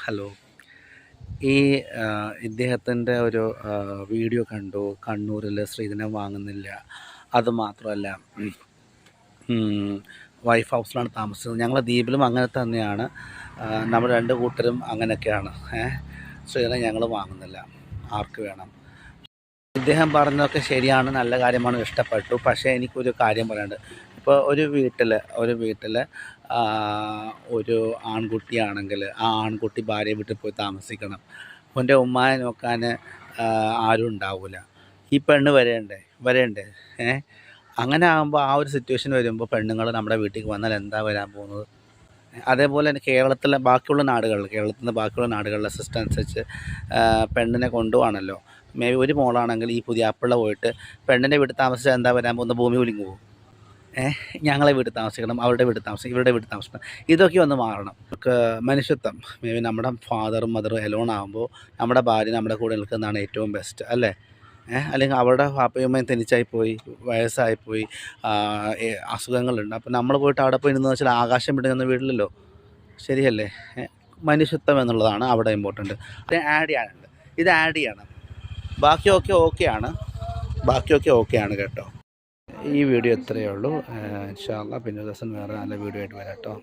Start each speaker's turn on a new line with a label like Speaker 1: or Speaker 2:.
Speaker 1: Hello. ഈ ഇദ്ദേഹത്തിന്റെ ഒരു വീഡിയോ കണ്ടു. കണ്ണൂരിൽ ശ്രീധനം വാങ്ങുന്നില്ല. അത് മാത്രമല്ല വൈഫ് ഹൗസിലാണ് താമസിച്ചത്. ഞങ്ങൾ ദ്വീപിലും അങ്ങനെ തന്നെയാണ്. നമ്മൾ രണ്ട് കൂട്ടരും അങ്ങനെയൊക്കെയാണ്. സ്ത്രീധനം ഞങ്ങൾ വാങ്ങുന്നില്ല. ആർക്ക് വേണം? ഇദ്ദേഹം പറഞ്ഞതൊക്കെ ശരിയാണ്. നല്ല കാര്യമാണ്. ഇഷ്ടപ്പെട്ടു. പക്ഷേ എനിക്കൊരു കാര്യം പറയാനുണ്ട്. ഇപ്പോൾ ഒരു വീട്ടിൽ ഒരു വീട്ടിൽ ഒരു ആൺകുട്ടിയാണെങ്കിൽ ആ ആൺകുട്ടി ഭാര്യ വീട്ടിൽ പോയി താമസിക്കണം. അവന്റെ ഉമ്മാനെ നോക്കാൻ ആരും ഉണ്ടാവില്ല ഈ പെണ്ണ് വരേണ്ടേ? വരേണ്ടേ? ഏ? അങ്ങനെ ആകുമ്പോൾ ആ ഒരു സിറ്റുവേഷൻ വരുമ്പോൾ പെണ്ണുങ്ങൾ നമ്മുടെ വീട്ടിൽ വന്നാൽ എന്താ വരാൻ പോകുന്നത്? അതേപോലെ തന്നെ കേരളത്തിലെ ബാക്കിയുള്ള നാടുകളിൽ കേരളത്തിൽ നിന്ന് ബാക്കിയുള്ള നാടുകളിലെ സിസ്റ്റം അനുസരിച്ച് പെണ്ണിനെ കൊണ്ടുപോകണമല്ലോ. മേ ബി ഒരു മോളാണെങ്കിൽ ഈ പുതിയ അപ്പിള പോയിട്ട് പെണ്ണിന്റെ വീട്ടിൽ താമസിച്ചാൽ എന്താ വരാൻ പോകുന്ന ഭൂമി കുലുങ്ങി പോകും. ഞങ്ങളെ വീട്ടിൽ താമസിക്കണം അവരുടെ വീട്ടിൽ താമസിക്കണം ഇവരുടെ വീട്ടിൽ താമസിക്കണം. ഇതൊക്കെ ഒന്ന് മാറണം. മനുഷ്യത്വം മേ ബി നമ്മുടെ ഫാദറും മദറും എലോൺ ആകുമ്പോൾ നമ്മുടെ ഭാര്യ നമ്മുടെ കൂടെ നിൽക്കുന്നതാണ് ഏറ്റവും ബെസ്റ്റ് അല്ലേ? അല്ലെങ്കിൽ അവരുടെ പാപ്പയുമ്മയും തനിച്ചായി വയസ്സായിപ്പോയി അസുഖങ്ങളുണ്ട്. അപ്പോൾ നമ്മൾ പോയിട്ട് അവിടെ പോയി നിന്ന് വെച്ചാൽ ആകാശം വിടുന്ന വീട്ടിലല്ലോ? ശരിയല്ലേ? മനുഷ്യത്വം എന്നുള്ളതാണ് അവിടെ ഇമ്പോർട്ടന്റ് അത് ആഡ് ചെയ്യാനുണ്ട്. ഇത് ആഡ് ചെയ്യണം. ബാക്കിയൊക്കെ ഓക്കെയാണ് ബാക്കിയൊക്കെ ഓക്കെയാണ് കേട്ടോ. ഈ വീഡിയോ ഇത്രയേ ഉള്ളൂ. ഇൻഷാല്ല പിന്നെ ദിവസം വേറെ നല്ല വീഡിയോ ആയിട്ട് വരാം കേട്ടോ.